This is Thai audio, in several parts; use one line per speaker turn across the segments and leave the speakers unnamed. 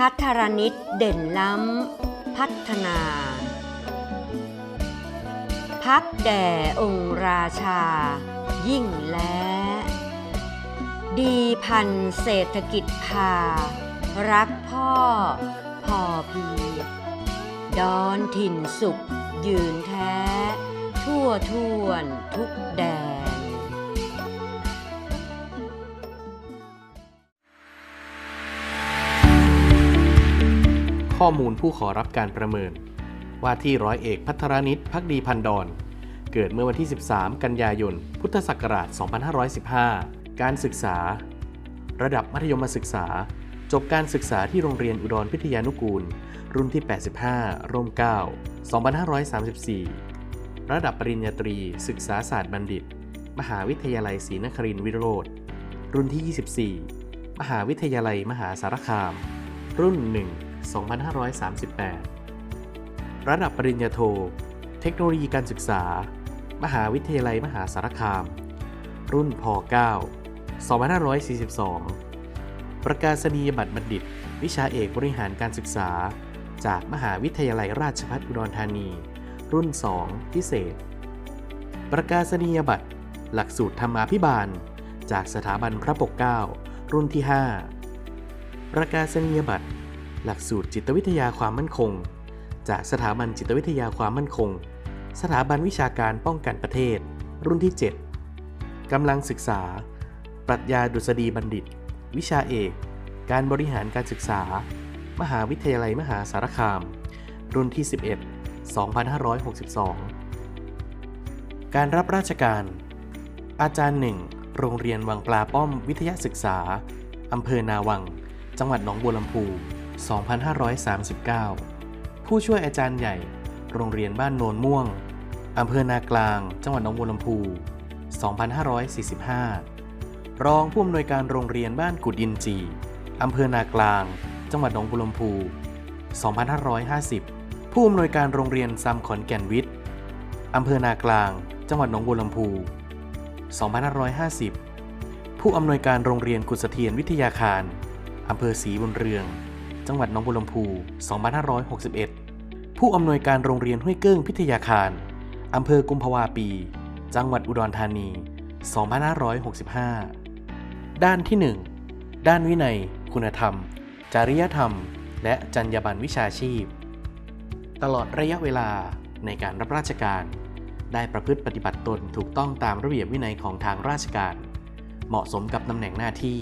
พัทรนิตเด่นล้ำ พัฒนา พักแด่องค์ราชา ยิ่งและดีพันเศรษฐกิจพา รักพ่อ พอเพียงดอนถิ่นสุขยืนแท้ ทั่วท่วนทุกแดน
ข้อมูลผู้ขอรับการประเมิน ว่าที่ร้อยเอกพัทรนิตพักดีพันดอน เกิดเมื่อวันที่ 13 กันยายน พุทธศักราช 2515 การศึกษา ระดับมัธยมศึกษา จบการศึกษาที่โรงเรียนอุดรพิทยานุกูล รุ่นที่ 85 ร่ม 9 2534 ระดับปริญญาตรี ศึกษาศาสตร์บัณฑิต มหาวิทยาลัยศรีนครินทรวิโรธรุ่นที่ 24 มหาวิทยาลัยมหาสารคาม รุ่น 1 2538 ระดับปริญญาโท เทคโนโลยีการศึกษา มหาวิทยาลัยมหาสารคาม รุ่นพ 9 2542 ประกาศนียบัตรบัณฑิต วิชาเอกบริหารการศึกษา จากมหาวิทยาลัยราชภัฏอุดรธานี รุ่น 2 พิเศษ ประกาศนียบัตร หลักสูตรธรรมาภิบาล จากสถาบันพระปกเกล้ารุ่นที่ 5 ประกาศนียบัตร หลักสูตรจิตวิทยาความมั่นคง จากสถาบันจิตวิทยาความมั่นคง สถาบันวิชาการป้องกันประเทศ รุ่นที่ 7 กำลังศึกษา ปรัชญาดุษฎีบัณฑิต วิชาเอก การบริหารการศึกษา มหาวิทยาลัยมหาสารคาม รุ่นที่ 11 2562 การรับราชการ อาจารย์หนึ่งโรงเรียนวังปลาป้อมวิทยาศึกษา อำเภอนาวัง จังหวัดหนองบัวลำพู 2539 ผู้ช่วยอาจารย์ใหญ่ โรงเรียนบ้านโนนม่วง อำเภอนากลาง จังหวัดหนองบัวลำพู 2545 รองผู้อำนวยการโรงเรียนบ้านกุดอินจี อำเภอนากลาง จังหวัดหนองบัวลำพู 2550 ผู้อำนวยการโรงเรียนซัมขอนแก่นวิทย์ อำเภอนากลาง จังหวัดหนองบัวลำพู 2550 ผู้อำนวยการโรงเรียนกุศเทียนวิทยาคารอำเภอศรีบุญเรือง จังหวัดหนองบัวลำพู 2561 ผู้อำนวยการโรงเรียนห้วยเกิ้งพิทยาคาร อำเภอกุมภาวาปี จังหวัดอุดรธานี 2565 ด้านที่ 1 ด้านวินัย คุณธรรม จริยธรรม และจรรยาบรรณวิชาชีพ ตลอดระยะเวลาในการรับราชการ ได้ประพฤติปฏิบัติตนถูกต้องตามระเบียบวินัยของทางราชการ เหมาะสมกับตำแหน่งหน้าที่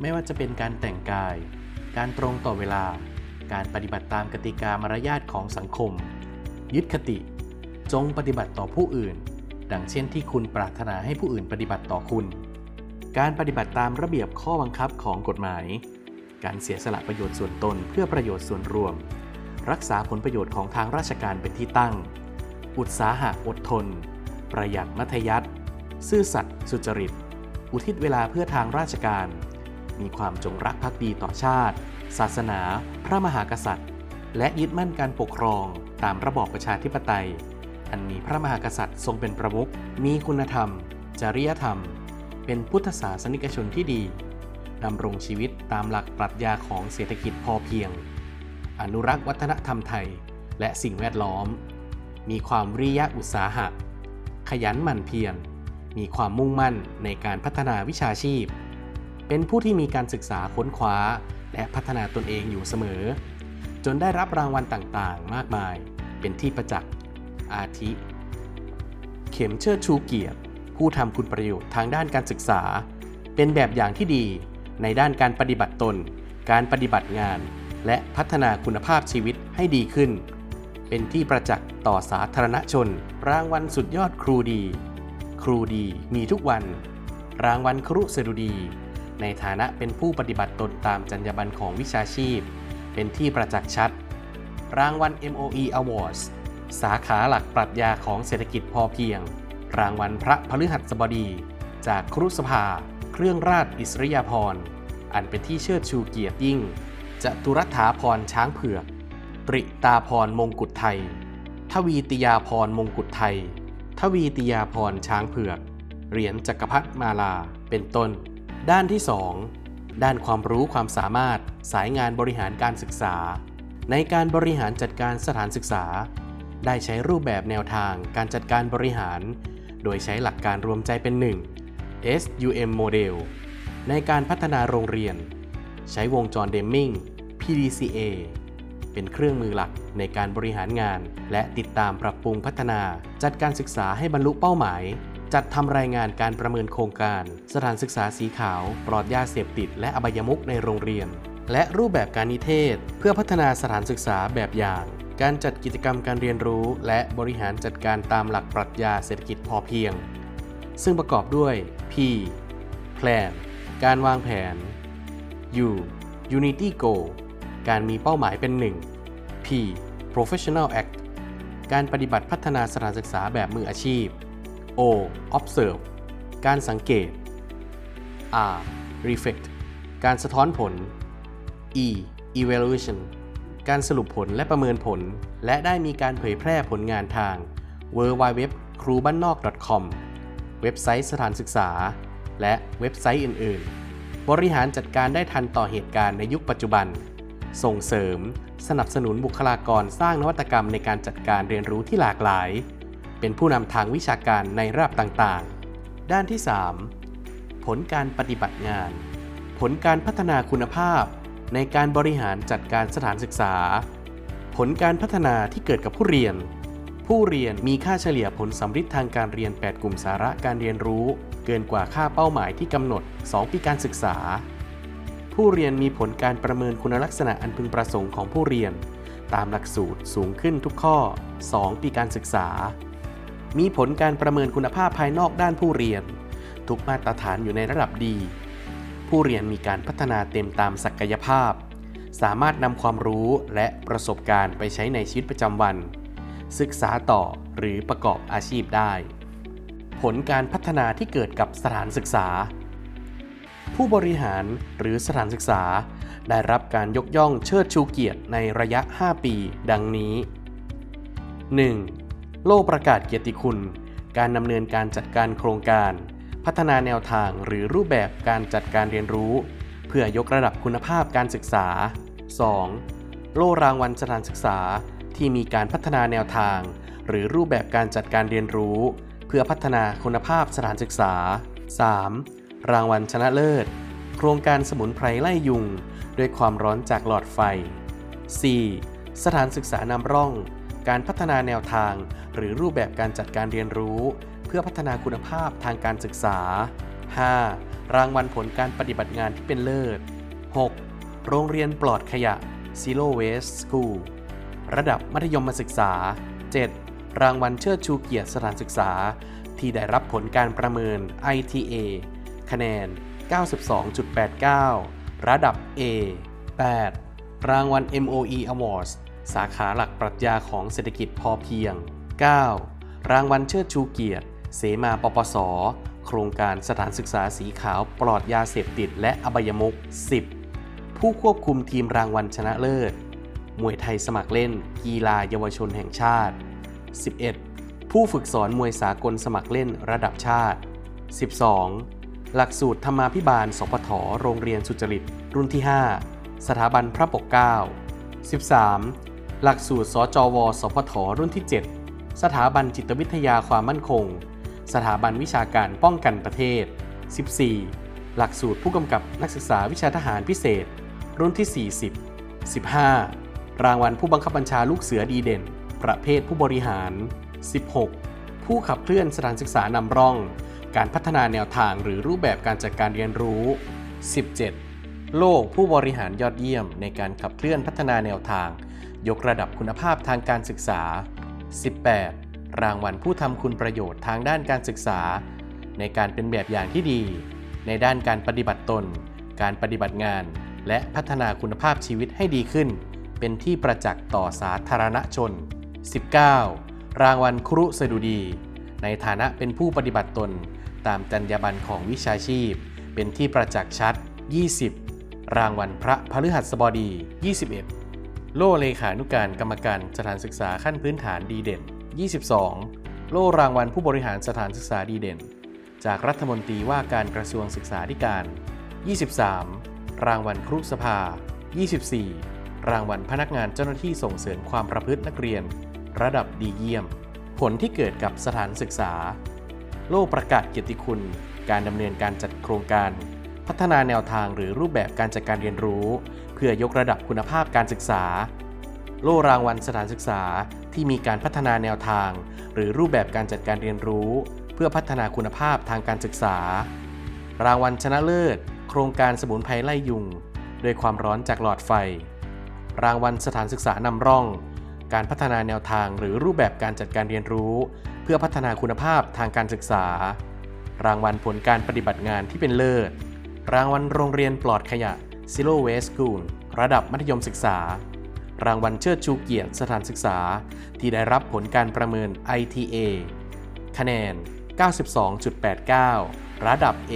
ไม่ว่าจะเป็นการแต่งกาย การตรงต่อเวลา การปฏิบัติตามกติกามารยาทของสังคม ยึดคติ จงปฏิบัติต่อผู้อื่น ดังเช่นที่คุณปรารถนาให้ผู้อื่นปฏิบัติต่อคุณ การปฏิบัติตามระเบียบข้อบังคับของกฎหมาย การเสียสละประโยชน์ส่วนตนเพื่อประโยชน์ส่วนรวม รักษาผลประโยชน์ของทางราชการเป็นที่ตั้ง อุตสาหะอดทน ประหยัดมัธยัติซื่อสัตย์สุจริต อุทิศเวลาเพื่อทางราชการ มีความจงรักภักดีต่อชาติ ศาสนา พระมหากษัตริย์ และยึดมั่นการปกครองตามระบอบประชาธิปไตย อันมีพระมหากษัตริย์ทรงเป็นประมุขมีคุณธรรม จริยธรรม เป็นพุทธศาสนิกชนที่ดีดำรงชีวิตตามหลักปรัชญาของเศรษฐกิจพอเพียง อนุรักษ์วัฒนธรรมไทย และสิ่งแวดล้อม มีความวิริยะอุตสาหะ ขยันหมั่นเพียรมีความมุ่งมั่นในการพัฒนาวิชาชีพ เป็นผู้ที่มีการศึกษาค้นคว้า และพัฒนาตนเองอยู่เสมอ จนได้รับรางวัลต่างๆ มากมาย เป็นที่ประจักษ์อาทิ เข็มเชิดชูเกียรติ ผู้ทำคุณประโยชน์ทางด้านการศึกษา เป็นแบบอย่างที่ดีในด้านการปฏิบัติตน การปฏิบัติงาน และพัฒนาคุณภาพชีวิตให้ดีขึ้น เป็นที่ประจักษ์ต่อสาธารณชน รางวัลสุดยอดครูดี ครูดีมีทุกวัน รางวัลครุสดุดี ในฐานะเป็นผู้ปฏิบัติตนตามจรรยาบรรณของวิชาชีพ เป็นที่ประจักษ์ชัด รางวัล MOE Awards สาขาหลักปรัชญาของเศรษฐกิจพอเพียง รางวัลพระพฤหัสบดี จากครุสภา เครื่องราชอิสริยาภรณ์ อันเป็นที่เชิดชูเกียรติยิ่งจตุรัฐาพรช้างเผือกตริตาพรมงกุฎไทย ทวีติยาพรมงกุฎไทย ทวีติยาพรช้างเผือก เหรียญจักรพรรดิมาลา เป็นต้น ด้านที่ด้านความรู้ความสามารถสายงานบริหารการศึกษา ในการบริหารจัดการสถานศึกษา ได้ใช้รูปแบบแนวทางการจัดการบริหาร โดยใช้หลักการรวมใจเป็นหนึ่ง SUM Model ในการพัฒนาโรงเรียน ใช้วงจรเดมมิง PDCA เป็นเครื่องมือหลักในการบริหารงาน และติดตามปรับปรุงพัฒนาจัดการศึกษาให้บรรลุเป้าหมาย จัดทำรายงานการประเมินโครงการ สถานศึกษาสีขาว ปลอดยาเสพติด และอบายมุขในโรงเรียน และรูปแบบการนิเทศ เพื่อพัฒนาสถานศึกษาแบบอย่าง การจัดกิจกรรมการเรียนรู้ และบริหารจัดการตามหลักปรัชญาเศรษฐกิจพอเพียง ซึ่งประกอบด้วย P Plan การวางแผน U Unity Goal การมีเป้าหมายเป็นหนึ่ง P Professional Act การปฏิบัติพัฒนาสถานศึกษาแบบมืออาชีพ O Observe การสังเกต R Reflect การสะท้อนผล E Evaluation การสรุปผลและประเมินผล และได้มีการเผยแพร่ผลงานทาง w w w c r u b a n n o k c o m เว็บไซต์สถานศึกษา และเว็บไซต์อื่น ๆ บริหารจัดการได้ทันต่อเหตุการณ์ในยุคปัจจุบัน ส่งเสริม สนับสนุนบุคลากรสร้างนวัตกรรมในการจัดการเรียนรู้ที่หลากหลาย เป็นผู้นำทางวิชาการในระดับต่างๆ ด้านที่ 3 ผลการปฏิบัติงาน ผลการพัฒนาคุณภาพ ในการบริหารจัดการสถานศึกษา ผลการพัฒนาที่เกิดกับผู้เรียน ผู้เรียนมีค่าเฉลี่ยผลสำฤทธิ์ทางการเรียน 8 กลุ่มสาระการเรียนรู้ เกินกว่าค่าเป้าหมายที่กำหนด 2 ปีการศึกษา ผู้เรียนมีผลการประเมินคุณลักษณะอันพึงประสงค์ของผู้เรียน ตามหลักสูตรสูงขึ้นทุกข้อ 2 ปีการศึกษา มีผลการประเมินคุณภาพภายนอกด้านผู้เรียน ทุกมาตรฐานอยู่ในระดับดี ผู้เรียนมีการพัฒนาเต็มตามศักยภาพ สามารถนำความรู้และประสบการณ์ไปใช้ในชีวิตประจำวัน ศึกษาต่อหรือประกอบอาชีพได้ ผลการพัฒนาที่เกิดกับสถานศึกษา ผู้บริหารหรือสถานศึกษา ได้รับการยกย่องเชิดชูเกียรติในระยะ 5 ปี ดังนี้ 1. โล่ประกาศเกียรติคุณ การดำเนินการจัดการโครงการ พัฒนาแนวทางหรือรูปแบบการจัดการเรียนรู้ เพื่อยกระดับคุณภาพการศึกษา 2. โล่รางวัลสถานศึกษาที่มีการพัฒนาแนวทาง หรือรูปแบบการจัดการเรียนรู้ เพื่อพัฒนาคุณภาพสถานศึกษา 3. รางวัลชนะเลิศ โครงการสมุนไพรไล่ยุง ด้วยความร้อนจากหลอดไฟ 4. สถานศึกษานำร่อง การพัฒนาแนวทาง หรือรูปแบบการจัดการเรียนรู้ เพื่อพัฒนาคุณภาพทางการศึกษา 5. รางวัลผลการปฏิบัติงานที่เป็นเลิศ 6. โรงเรียนปลอดขยะ Zero Waste School ระดับมัธยมศึกษา 7. รางวัลเชิดชูเกียรติสถานศึกษา ที่ได้รับผลการประเมิน ITA คะแนน 92.89 ระดับ A 8. รางวัล MOE Awards สาขาหลักปรัชญาของเศรษฐกิจพอเพียง 9. รางวัลเชิดชูเกียรติ เสมาปปส โครงการสถานศึกษาสีขาวปลอดยาเสพติดและอบายมุข 10. ผู้ควบคุมทีมรางวัลชนะเลิศ มวยไทยสมัครเล่น กีฬาเยาวชนแห่งชาติ 11. ผู้ฝึกสอนมวยสากลสมัครเล่นระดับชาติ 12. หลักสูตรธรรมาภิบาล สพทโรงเรียนสุจริต รุ่นที่ 5 สถาบันพระปกเกล้า 13. หลักสูตร สจว สพท รุ่นที่ 7 สถาบันจิตวิทยาความมั่นคง สถาบันวิชาการป้องกันประเทศ 14. หลักสูตรผู้กำกับนักศึกษาวิชาทหารพิเศษ รุ่นที่ 40 15. รางวัลผู้บังคับบัญชาลูกเสือดีเด่น ประเภทผู้บริหาร 16. ผู้ขับเคลื่อนสถานศึกษานำร่อง การพัฒนาแนวทางหรือรูปแบบการจัดการเรียนรู้ 17. โลกผู้บริหารยอดเยี่ยมในการขับเคลื่อนพัฒนาแนวทาง ยกระดับคุณภาพทางการศึกษา 18. รางวัลผู้ทำคุณประโยชน์ทางด้านการศึกษา ในการเป็นแบบอย่างที่ดี ในด้านการปฏิบัติตน การปฏิบัติงาน และพัฒนาคุณภาพชีวิตให้ดีขึ้น เป็นที่ประจักษ์ต่อสาธารณชน 19. รางวัลครุสดุดี ในฐานะเป็นผู้ปฏิบัติตน ตามจรรยาบรรณของวิชาชีพ เป็นที่ประจักษ์ชัด 20. รางวัลพระพฤหัสบดี 21 โล่เลขานุการกรรมการสถานศึกษาขั้นพื้นฐานดีเด่น 22 โล่รางวัลผู้บริหารสถานศึกษาดีเด่น จากรัฐมนตรีว่าการกระทรวงศึกษาธิการ 23 รางวัลครุสภา 24 รางวัลพนักงานเจ้าหน้าที่ส่งเสริมความประพฤตินักเรียน ระดับดีเยี่ยม ผลที่เกิดกับสถานศึกษา โล่ประกาศเกียรติคุณ การดำเนินการจัดโครงการ พัฒนาแนวทางหรือรูปแบบการจัดการเรียนรู้ เพื่อยกระดับคุณภาพการศึกษา โล่รางวัลสถานศึกษาที่มีการพัฒนาแนวทาง หรือรูปแบบการจัดการเรียนรู้ เพื่อพัฒนาคุณภาพทางการศึกษา รางวัลชนะเลิศ โครงการสมุนไพรไล่ยุงด้วยความร้อนจากหลอดไฟ รางวัลสถานศึกษานำร่อง การพัฒนาแนวทางหรือรูปแบบการจัดการเรียนรู้ เพื่อพัฒนาคุณภาพทางการศึกษา รางวัลผลการปฏิบัติงานที่เป็นเลิศ รางวัลโรงเรียนปลอดขยะ Zero Waste School ระดับมัธยมศึกษา รางวัลเชิดชูเกียรติสถานศึกษา ที่ได้รับผลการประเมิน ITA คะแนน 92.89 ระดับ A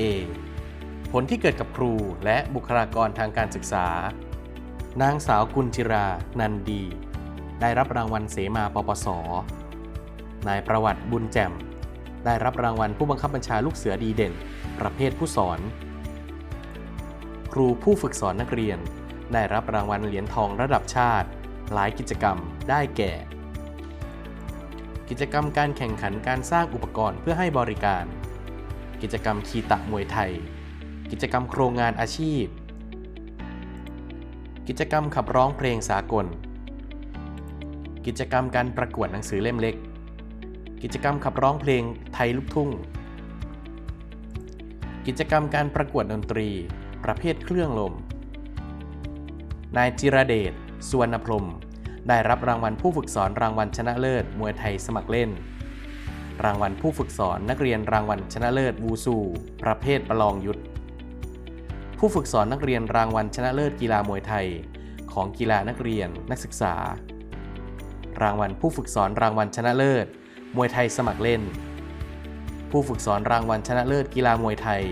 ผลที่เกิดกับครูและบุคลากรทางการศึกษา นางสาวกุลจิรา นันดี ได้รับรางวัลเสมาปปส นายประวัติบุญแจ่ม ได้รับรางวัลผู้บังคับบัญชาลูกเสือดีเด่น ประเภทผู้สอน ครูผู้ฝึกสอนนักเรียน ได้รับรางวัลเหรียญทองระดับชาติ หลายกิจกรรมได้แก่ กิจกรรมการแข่งขันการสร้างอุปกรณ์เพื่อให้บริการ กิจกรรมคีตะมวยไทย กิจกรรมโครงงานอาชีพ กิจกรรมขับร้องเพลงสากล กิจกรรมการประกวดหนังสือเล่มเล็ก กิจกรรมขับร้องเพลงไทยลูกทุ่ง กิจกรรมการประกวดดนตรี ประเภทเครื่องลม นายจิรเดชสุวรรณพรหมได้รับรางวัลผู้ฝึกสอนรางวัลชนะเลิศมวยไทยสมัครเล่น รางวัลผู้ฝึกสอนนักเรียนรางวัลชนะเลิศวูซู ประเภทประลองยุทธผู้ฝึกสอนนักเรียนรางวัลชนะเลิศกีฬามวยไทย ของกีฬานักเรียนนักศึกษา รางวัลผู้ฝึกสอนรางวัลชนะเลิศ มวยไทยสมัครเล่น ผู้ฝึกสอนรางวัลชนะเลิศกีฬามวยไทย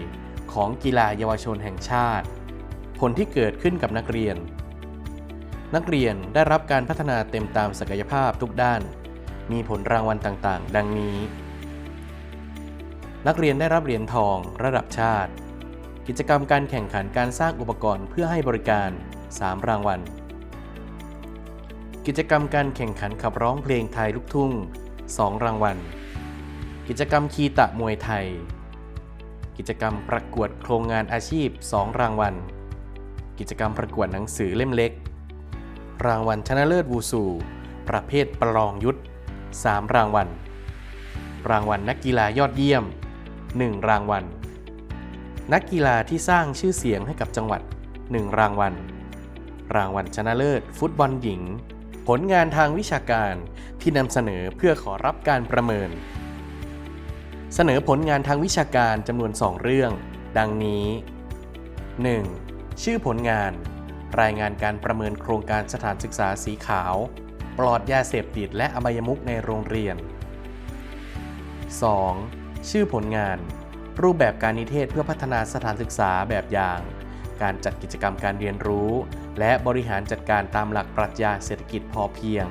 ของกีฬาเยาวชนแห่งชาติ ผลที่เกิดขึ้นกับนักเรียน นักเรียนได้รับการพัฒนาเต็มตามศักยภาพทุกด้าน มีผลรางวัลต่างๆ ดังนี้ นักเรียนได้รับเหรียญทองระดับชาติ กิจกรรมการแข่งขันการสร้างอุปกรณ์เพื่อให้บริการ 3 รางวัล กิจกรรมการแข่งขันขับร้องเพลงไทยลูกทุ่ง 2 รางวัล กิจกรรมคีตะมวยไทย กิจกรรมประกวดโครงงานอาชีพ 2 รางวัล กิจกรรมประกวดหนังสือเล่มเล็ก รางวัลชนะเลิศวูซู ประเภทประลองยุทธ3รางวัล รางวัลนักกีฬายอดเยี่ยม 1 รางวัล นักกีฬาที่สร้างชื่อเสียงให้กับจังหวัด 1 รางวัล รางวัลชนะเลิศ ฟุตบอลหญิง ผลงานทางวิชาการที่นำเสนอเพื่อขอรับการประเมิน เสนอผลงานทางวิชาการจำนวน 2 เรื่อง ดังนี้ 1. ชื่อผลงาน รายงานการประเมินโครงการสถานศึกษาสีขาว ปลอดยาเสพติดและอบายมุขในโรงเรียน 2. ชื่อผลงาน รูปแบบการนิเทศเพื่อพัฒนาสถานศึกษาแบบอย่าง การจัดกิจกรรมการเรียนรู้ และบริหารจัดการตามหลักปรัชญาเศรษฐกิจพอเพียง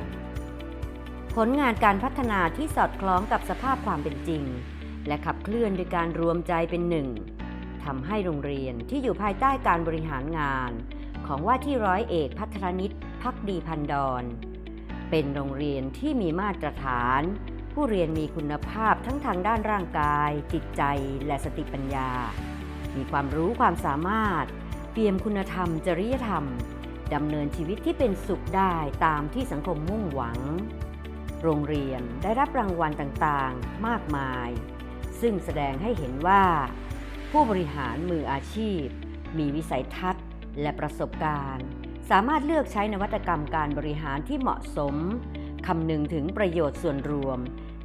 ผลงานการพัฒนาที่สอดคล้องกับสภาพความเป็นจริง และขับเคลื่อนโดยการรวมใจเป็นหนึ่งทำให้โรงเรียนที่อยู่ภายใต้การบริหารงาน ของว่าที่ร้อยเอกพัทรนิตพักดีพันดอน เป็นโรงเรียนที่มีมาตรฐาน ผู้เรียนมีคุณภาพทั้งทางด้านร่างกาย จิตใจและสติปัญญา มีความรู้ความสามารถ เปี่ยมคุณธรรม จริยธรรมดำเนินชีวิตที่เป็นสุขได้ตามที่สังคมมุ่งหวัง โรงเรียนได้รับรางวัลต่างๆ มากมาย ซึ่งแสดงให้เห็นว่า ผู้บริหารมืออาชีพ มีวิสัยทัศน์และประสบการณ์ สามารถเลือกใช้นวัตกรรมการบริหารที่เหมาะสมคำนึงถึงประโยชน์ส่วนรวม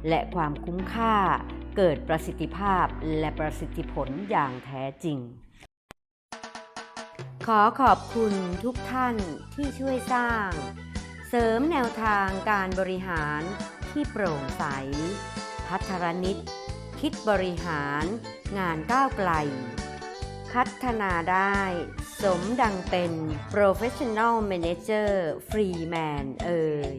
และความคุ้มค่าเกิดประสิทธิภาพและประสิทธิผลอย่างแท้จริง ขอขอบคุณทุกท่านที่ช่วยสร้าง เสริมแนวทางการบริหารที่โปร่งใส พัฒรนิต คิดบริหารงานก้าวไกล พัฒนาได้ สมดังเป็น Professional Manager Freeman เอ่ย